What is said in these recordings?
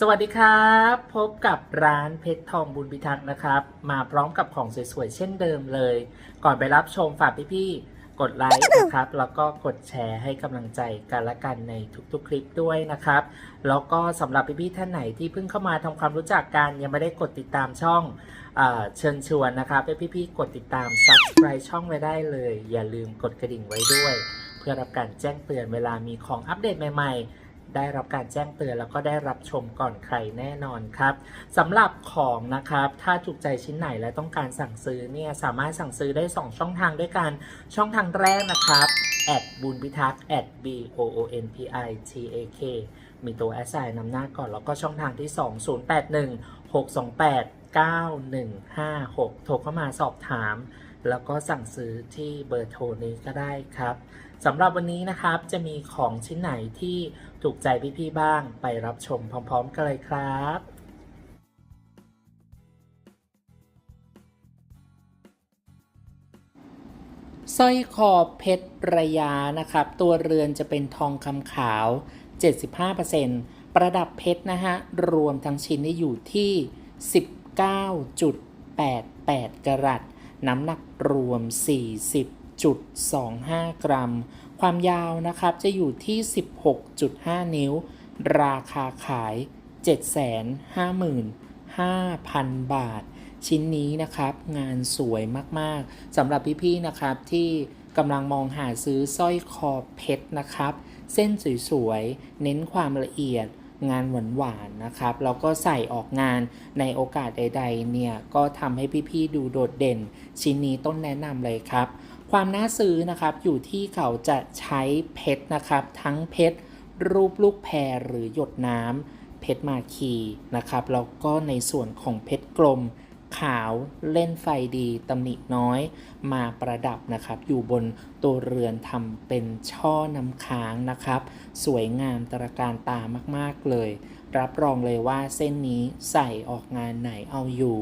สวัสดีครับ พบกับร้านเพชรทองบุญพิทักษ์นะครับ มาพร้อมกับของสวยๆ เช่นเดิมเลย ก่อนไปรับชมฝากพี่ๆ กดไลค์นะครับ แล้วก็กดแชร์ให้กำลังใจกันละกันในทุกๆ คลิปด้วยนะครับ แล้วก็สำหรับพี่ๆ ท่านไหนที่เพิ่งเข้ามาทำความรู้จักกัน ยังไม่ได้กดติดตามช่องเอเชิญชวนนะครับให้พี่ๆ กดติดตาม subscribe ช่องไว้ได้เลย อย่าลืมกดกระดิ่งไว้ด้วย เพื่อรับการแจ้งเตือนเวลามีของอัปเดตใหม่ๆ ได้รับการแจ้งเตือนแล้วก็ได้รับชมก่อนใครแน่นอนครับสำหรับของนะครับถ้าถูกใจชิ้นไหนและต้องการสั่งซื้อเนี่ยสามารถสั่งซื้อได้ 2 ช่องทางด้วยกัน ช่องทางแรกนะครับแอดบุญพิทักษ์ at b o o n p i t a k มีตัวแอสไซน์นำหน้าก่อน แล้วก็ช่องทางที่ 2 0 8 1 6 2 8 9 1 5 6 โทรเข้ามาสอบถาม แล้วก็สั่งซื้อที่เบอร์โทรนี้ก็ได้ครับสำหรับวันนี้นะครับจะมีของชิ้นไหนที่ถูกใจพี่ๆบ้างไปรับชมพร้อมๆกันเลยครับสร้อยคอเพชรระยานะครับ ตัวเรือนจะเป็นทองคำขาว 75%ประดับเพชรนะฮะ รวมทั้งชิ้นนี่อยู่ที่ 19.88 กรัต น้ำหนักรวม 40.25 กรัม ความยาวนะครับจะอยู่ที่ 16.5 นิ้ว ราคาขาย 755,000 บาท ชิ้นนี้นะครับงานสวยมากๆสำหรับพี่ๆนะครับที่กำลังมองหาซื้อสร้อยคอเพชรนะครับ เส้นสวยๆ เน้นความละเอียด งานหวานๆนะครับ แล้วก็ใส่ออกงานในโอกาสใดๆเนี่ยก็ทำให้พี่ๆดูโดดเด่น ชิ้นนี้ต้นแนะนำเลยครับ ความน่าซื้อนะครับอยู่ที่เขาจะใช้เพชรนะครับ ทั้งเพชรรูปลูกแพรหรือหยดน้ำเพชรมาคีนะครับแล้วก็ในส่วนของเพชรกลม ขาวเล่นไฟดีตำหนิน้อยมาประดับนะครับ อยู่บนตัวเรือนทำเป็นช่อน้ำค้างนะครับ สวยงามตระการตามากๆเลย รับรองเลยว่าเส้นนี้ใส่ออกงานไหนเอาอยู่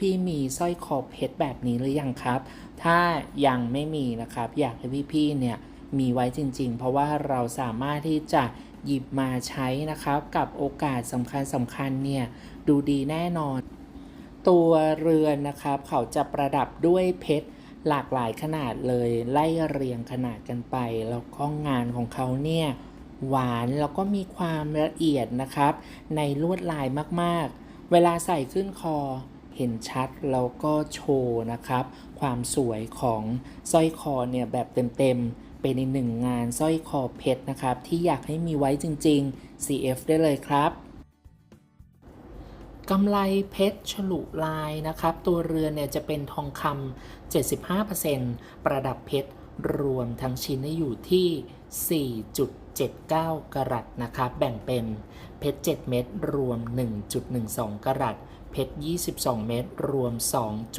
พี่ๆมีสร้อยคอเพชรแบบนี้หรือยังครับ ถ้ายังไม่มีนะครับ อยากให้พี่ๆเนี่ยมีไว้จริง ๆ เพราะว่าเราสามารถที่จะหยิบมาใช้นะครับ กับโอกาสสำคัญสำคัญเนี่ย ดูดีแน่นอน ตัวเรือนนะครับ เขาจะประดับด้วยเพชรหลากหลายขนาดเลยไล่เรียงขนาดกันไป แล้วก็งานของเขาเนี่ยหวานแล้วก็มีความละเอียดนะครับ ในลวดลายมากๆ เวลาใส่ขึ้นคอเห็นชัดแล้วก็โชว์นะครับ ความสวยของสร้อยคอเนี่ยแบบเต็มๆ เป็นอีกหนึ่งงานสร้อยคอเพชรนะครับ ที่อยากให้มีไว้จริง ๆ CF ได้เลยครับ กำไรเพชรฉลุลายนะครับ ตัวเรือนเนี่ยจะเป็นทองคำ75%ประดับเพชรรวมทั้งชิ้นอยู่ที่ 4.79 กรัตนะครับ แบ่งเป็นเพชร 7 เม็ดรวม 1.12 กรัตเพชร 22 เม็ดรวม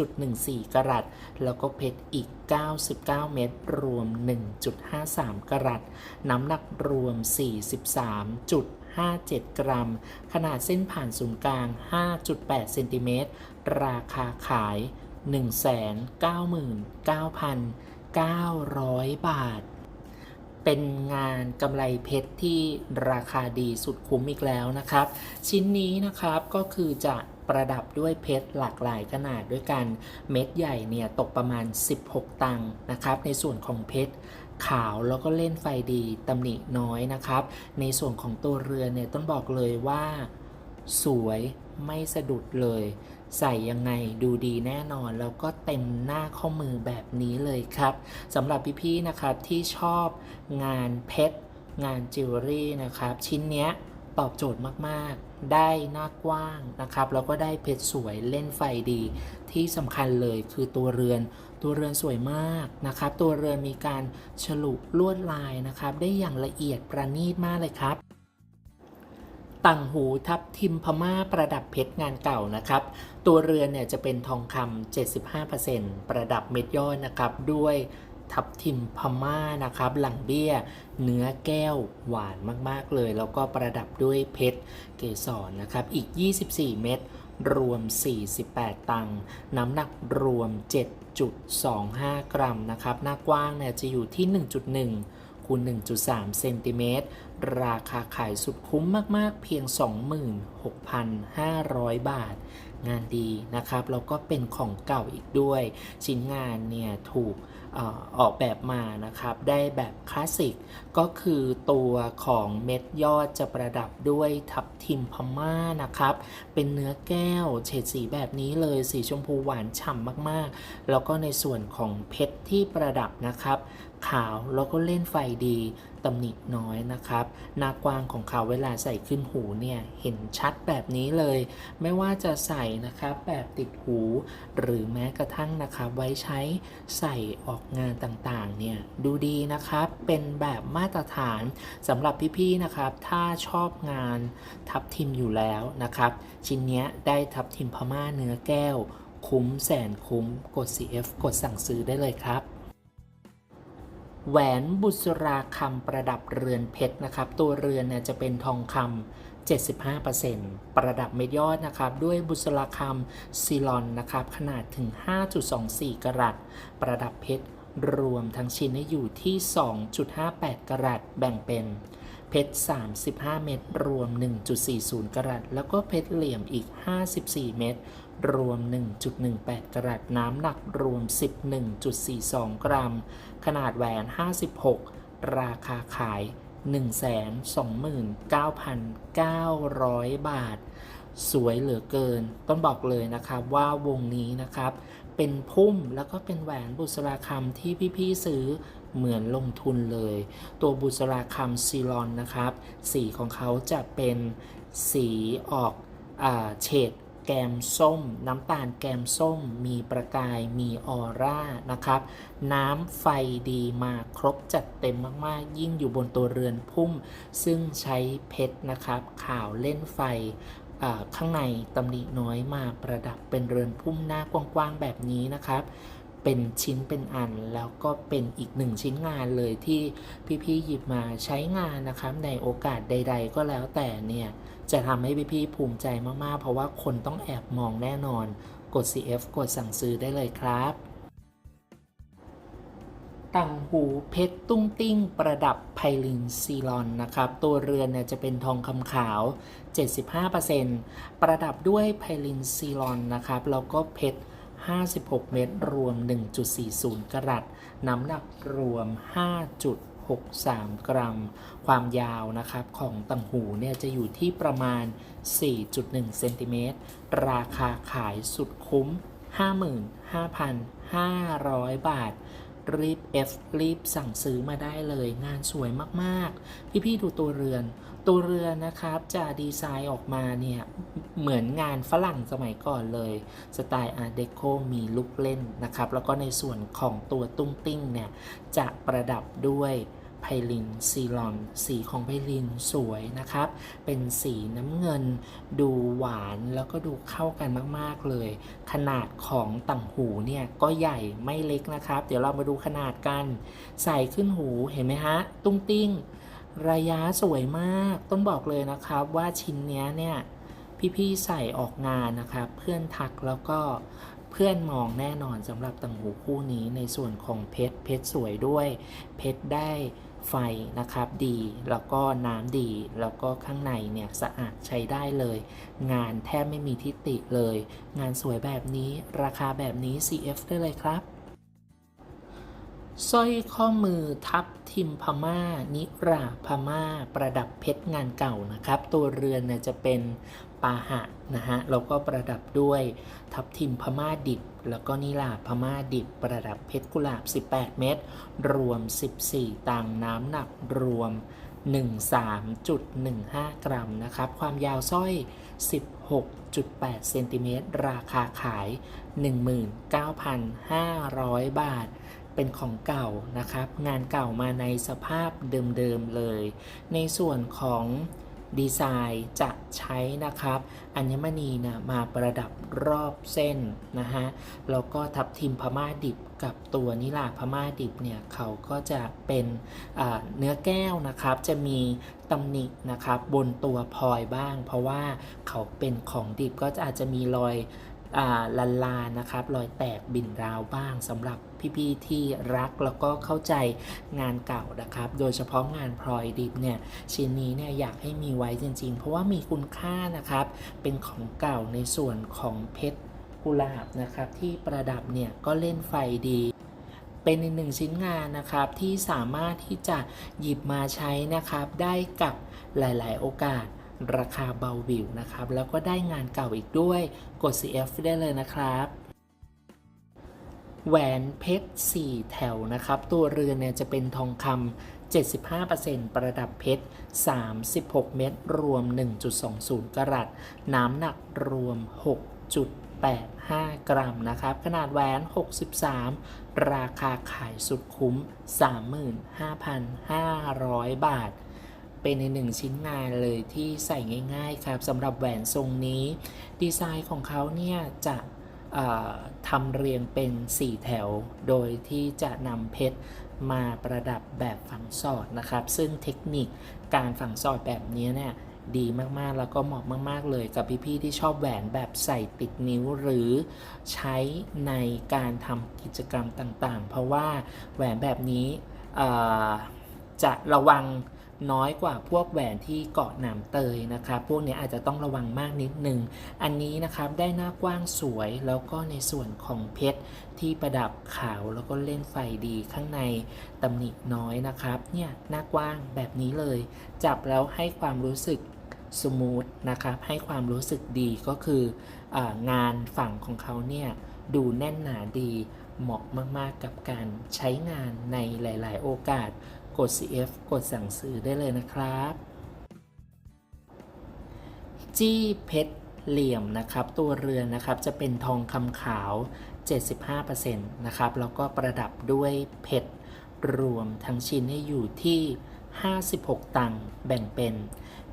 2.14 กรัตแล้วก็เพชรอีก 99 เม็ดรวม 1.53 กรัตน้ำหนักรวม 43. 43.57 กรัม ขนาดเส้นผ่านศูนย์กลาง 5.8 เซนติเมตร ราคาขาย 199,900 บาท เป็นงานกำไรเพชรที่ราคาดีสุดคุ้มอีกแล้วนะครับ ชิ้นนี้นะครับก็คือจะประดับด้วยเพชรหลากหลายขนาดด้วยกัน เม็ดใหญ่เนี่ยตกประมาณ 16 ตังค์นะครับ ในส่วนของเพชร ขาวแล้วก็เล่นไฟดีตำหนิน้อยนะครับ ในส่วนของตัวเรือเนี่ยต้องบอกเลยว่าสวยไม่สะดุดเลย ใส่ยังไงดูดีแน่นอน แล้วก็เต็มหน้าข้อมือแบบนี้เลยครับสำหรับพี่ๆนะครับที่ชอบงานเพชรงานจิวเวลรี่นะครับ ชิ้นเนี้ย ตอบโจทย์มาก ๆ ได้หน้ากว้างนะครับ แล้วก็ได้เพชรสวยเล่นไฟดี ที่สำคัญเลยคือตัวเรือน ตัวเรือนสวยมากนะครับ ตัวเรือนมีการฉลุลวดลายนะครับ ได้อย่างละเอียดประณีตมากเลยครับต่างหูทับทิมพม่าประดับเพชรงานเก่านะครับ ตัวเรือนเนี่ยจะเป็นทองคำ75%ประดับเม็ดย่อยนะครับด้วย ทับทิมพม่านะครับ หลังเบี้ย เนื้อแก้วหวานมากๆเลย แล้วก็ประดับด้วยเพชรเกสรนะครับ อีก 24 เม็ดรวม 48 ตังค์น้ำหนักรวม 7.25 กรัมนะครับ หน้ากว้างเนี่ยจะอยู่ที่ 1.1คูณ1.3 เซนติเมตร ราคาขายสุดคุ้มมาก ๆ เพียง 26,500 บาท งานดีนะครับแล้วก็เป็นของเก่าอีกด้วย ชิ้นงานเนี่ยถูกออกแบบมานะครับ ได้แบบคลาสสิก ก็คือตัวของเม็ดยอดจะประดับด้วยทับทิมพม่านะครับ เป็นเนื้อแก้วเฉดสีแบบนี้เลยสีชมพูหวานฉ่ำมากๆ แล้วก็ในส่วนของเพชรที่ประดับนะครับ ขาวแล้วก็เล่นไฟดีตำหนิน้อยนะครับ หน้ากว้างของเขาเวลาใส่ขึ้นหูเนี่ยเห็นชัดแบบนี้เลย ไม่ว่าจะใส่นะครับแบบติดหู หรือแม้กระทั่งนะครับไว้ใช้ใส่ออกงานต่างๆเนี่ยดูดีนะครับเป็นแบบมาตรฐานสำหรับพี่ๆนะครับ ถ้าชอบงานทับทิมอยู่แล้วนะครับ ชิ้นเนี้ยได้ทับทิมพม่าเนื้อแก้ว คุ้มแสนคุ้มกด CF กดสั่งซื้อได้เลยครับ แหวนบุษราคำประดับเรือนเพชรนะครับ ตัวเรือนเนี่ยจะเป็นทองคำ75%ประดับเม็ดยอดนะครับ ด้วยบุษราคำซีลอนนะครับ ขนาดถึง 5.24 กรัตประดับเพชรรวมทั้งชิ้นอยู่ที่ 2.58 กรัตแบ่งเป็นเพชร 35 เม็ดรวม 1.40 กรัตแล้วก็เพชรเหลี่ยมอีก 54 เม็ด รวม 1.18 กรัตน้ำหนักรวม 11.42 กรัม ขนาดแหวน 56 ราคาขาย 129,900 บาท สวยเหลือเกิน ต้องบอกเลยนะครับว่าวงนี้นะครับ เป็นพุ่มแล้วก็เป็นแหวนบุษราคำที่พี่ๆซื้อเหมือนลงทุนเลย ตัวบุษราคำซีลอนนะครับ สีของเขาจะเป็นสีออกอเฉด แกมส้ม น้ำตาลแกมส้ม มีประกายมีออร่านะครับ น้ำไฟดีมาครบจัดเต็มมากๆ ยิ่งอยู่บนตัวเรือนพุ่ม ซึ่งใช้เพชรนะครับข่าวเล่นไฟข้างในตำหนิน้อยมาประดับเป็นเรือนพุ่มหน้ากว้างๆแบบนี้นะครับ เป็นชิ้นเป็นอัน แล้วก็เป็นอีกหนึ่งชิ้นงานเลยที่พี่ๆหยิบมาใช้งานนะครับในโอกาสใด ๆ ก็แล้วแต่เนี่ยจะทำให้พี่ๆภูมิใจมากๆ เพราะว่าคนต้องแอบมองแน่นอน กด CF กดสั่งซื้อได้เลยครับต่างหูเพชรตุ้งติ้งประดับไพลินซีลอนนะครับ ตัวเรือนเนี่ยจะเป็นทองคำขาว 75%ประดับด้วยไพลินซีลอนนะครับ แล้วก็เพชร 56 เมตร รวม 1.40 กรัต น้ำหนักรวม 5.63 กรัม ความยาวนะครับของต่างหูเนี่ยจะอยู่ที่ประมาณ 4.1 เซนติเมตร ราคาขายสุดคุ้ม 55,500 บาท รีบ F รีบสั่งซื้อมาได้เลย งานสวยมากๆ พี่ๆดูตัวเรือน ตัวเรือนนะครับจะดีไซน์ออกมาเนี่ยเหมือนงานฝรั่งสมัยก่อนเลย สไตล์อาร์เดโคมีลูกเล่นนะครับ แล้วก็ในส่วนของตัวตุ้งติ้งเนี่ยจะประดับด้วย ไพลินซีลอน สีของไพลินสวยนะครับ เป็นสีน้ำเงิน ดูหวานแล้วก็ดูเข้ากันมากๆเลย ขนาดของต่างหูเนี่ยก็ใหญ่ไม่เล็กนะครับ เดี๋ยวเรามาดูขนาดกัน ใส่ขึ้นหูเห็นไหมฮะ ตุ้งติ้ง ระยะสวยมาก ต้องบอกเลยนะครับว่าชิ้นเนี้ยเนี่ยพี่ๆใส่ออกงานนะครับ เพื่อนทักแล้วก็เพื่อนมองแน่นอนสำหรับต่างหูคู่นี้ในส่วนของเพชรเพชรสวยด้วย เพชรได้ ไฟนะครับดีแล้วก็น้ำดี แล้วก็ข้างในเนี่ยสะอาดใช้ได้เลย งานแทบไม่มีทิฏฐิเลย งานสวยแบบนี้ราคาแบบนี้ CF ได้เลยครับ สร้อยข้อมือทับทิมพม่า นิราพม่า ประดับเพชรงานเก่านะครับ ตัวเรือนเนี่ยจะเป็นปาหะนะฮะแล้วก็ประดับด้วยทับทิมพม่าดิบ แล้วก็นิลาพม่าดิบ ประดับเพชรกุหลาบ 18 เม็ดรวม 14ตังน้ำหนักรวม 13.15 กรัมนะครับ ความยาวสร้อย 16.8 เซนติเมตรราคาขาย 19,500 บาท เป็นของเก่านะครับ งานเก่ามาในสภาพเดิมๆเลย ในส่วนของดีไซน์จะใช้นะครับอัญมณีนะมาประดับรอบเส้นนะฮะแล้วก็ทับทิมพม่าดิบกับตัวนิลาพม่าดิบเนี่ยเขาก็จะเป็นเนื้อแก้วนะครับ จะมีตำหนินะครับบนตัวพลอยบ้าง เพราะว่าเขาเป็นของดิบก็จะอาจจะมีรอย ลันลานะครับรอยแตกบินราวบ้างสำหรับพี่ๆที่รักแล้วก็เข้าใจงานเก่านะครับ โดยเฉพาะงานพลอยดิบเนี่ยชิ้นนี้เนี่ยอยากให้มีไว้จริง ๆ เพราะว่ามีคุณค่านะครับ เป็นของเก่าในส่วนของเพชรกุหลาบนะครับ ที่ประดับเนี่ยก็เล่นไฟดีเป็นอีกหนึ่งชิ้นงานนะครับที่สามารถที่จะหยิบมาใช้นะครับ ได้กับหลาย ๆ โอกาส ราคาเบาบิวนะครับ แล้วก็ได้งานเก่าอีกด้วยกด CF ได้เลยนะครับแหวนเพชร 4 แถวนะครับ ตัวเรือนเนี่ยจะเป็นทองคำ75%ประดับเพชร 36 เม็ดรวม 1.20 กรัตน้ำหนักรวม 6.85 กรัมนะครับ ขนาดแหวน 63 ราคาขายสุดคุ้ม 35,500 บาท เป็นในหนึ่งชิ้นงานเลยที่ใส่ง่ายๆครับสำหรับแหวนทรงนี้ ดีไซน์ของเขาเนี่ยจะทำเรียงเป็น 4 แถว โดยที่จะนำเพชรมาประดับแบบฝังสอดนะครับ ซึ่งเทคนิคการฝังสอดแบบนี้เนี่ยดีมากๆ แล้วก็เหมาะมาก ๆ เลยกับพี่ ๆ ที่ชอบแหวนแบบใส่ติดนิ้วหรือใช้ในการทำกิจกรรมต่างๆ เพราะว่าแหวนแบบนี้จะระวัง น้อยกว่าพวกแหวนที่เกาะหนามเตยนะครับพวกนี้อาจจะต้องระวังมากนิดนึง อันนี้นะครับได้หน้ากว้างสวยแล้วก็ในส่วนของเพชรที่ประดับขาวแล้วก็เล่นไฟดีข้างในตำหนิน้อยนะครับ เนี่ยหน้ากว้างแบบนี้เลย จับแล้วให้ความรู้สึกสมูทนะครับ ให้ความรู้สึกดีก็คือองานฝั่งของเขาเนี่ยดูแน่นหนาดีเหมาะมากๆกับการใช้งานในหลาย ๆ โอกาส กด CF กดสั่งซื้อได้เลยนะครับ จี้เพชรเหลี่ยมนะครับ ตัวเรือนนะครับจะเป็นทองคำขาว 75%นะครับ แล้วก็ประดับด้วยเพชรรวมทั้งชิ้นให้อยู่ที่ 56 ตังค์แบ่งเป็น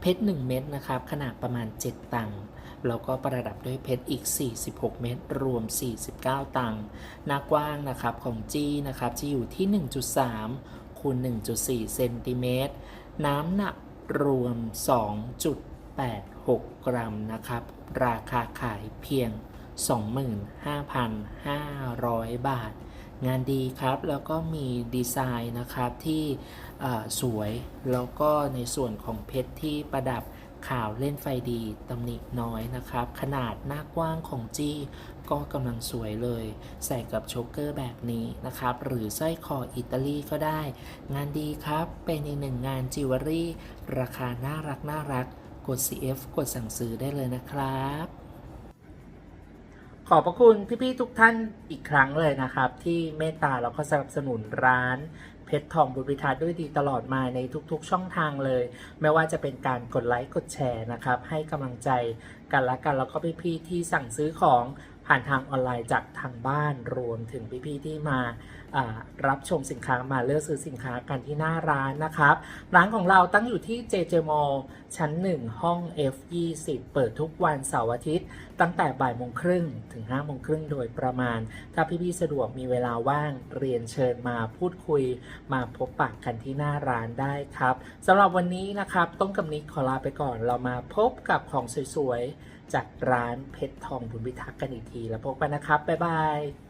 เพชร 1 เม็ดนะครับ ขนาดประมาณ 7 ตังค์แล้วก็ประดับด้วยเพชรอีก 46 เม็ดรวม 49 ตังค์หน้ากว้างนะครับของจี้นะครับจะอยู่ที่ 1.3 คูณ1.4เซนติเมตรน้ำหนักรวม 2.86 กรัมนะครับ ราคาขายเพียง 25,500 บาท งานดีครับแล้วก็มีดีไซน์นะครับที่สวยแล้วก็ในส่วนของเพชรที่ประดับ ขาวเล่นไฟดีตำหนิน้อยนะครับ ขนาดหน้ากว้างของจี้ก็กำลังสวยเลย ใส่กับโชกเกอร์แบบนี้นะครับ หรือสร้อยคออิตาลีก็ได้ งานดีครับ เป็นอีกหนึ่งงานจิวเวลรี่ ราคาน่ารักน่ารัก กด CF กดสั่งซื้อได้เลยนะครับขอบพระคุณพี่ๆทุกท่านอีกครั้งเลยนะครับ ที่เมตตาแล้วก็สนับสนุนร้าน เพชรทองบุญพิทัศน์ด้วยดีตลอดมาในทุกๆช่องทางเลย ไม่ว่าจะเป็นการกดไลค์กดแชร์นะครับ ให้กำลังใจกันและกันแล้วก็พี่ๆที่สั่งซื้อของผ่านทางออนไลน์จากทางบ้านรวมถึงพี่ๆที่มา รับชมสินค้ามาเลือกซื้อสินค้ากันที่หน้าร้านนะครับ ร้านของเราตั้งอยู่ที่ JJ Mall ชั้น 1 ห้อง F20 เปิดทุกวันเสาร์อาทิตย์ ตั้งแต่บ่ายโมงครึ่งถึง5โมงครึ่งโดยประมาณ ถ้าพี่ๆสะดวกมีเวลาว่างเรียนเชิญมาพูดคุย มาพบปะกันที่หน้าร้านได้ครับสำหรับวันนี้นะครับต้องกำนิดขอลาไปก่อนเรามาพบกับของสวยๆจากร้านเพชรทองบุญพิทักษ์กันอีกที แล้วพบกันนะครับ บ๊ายบาย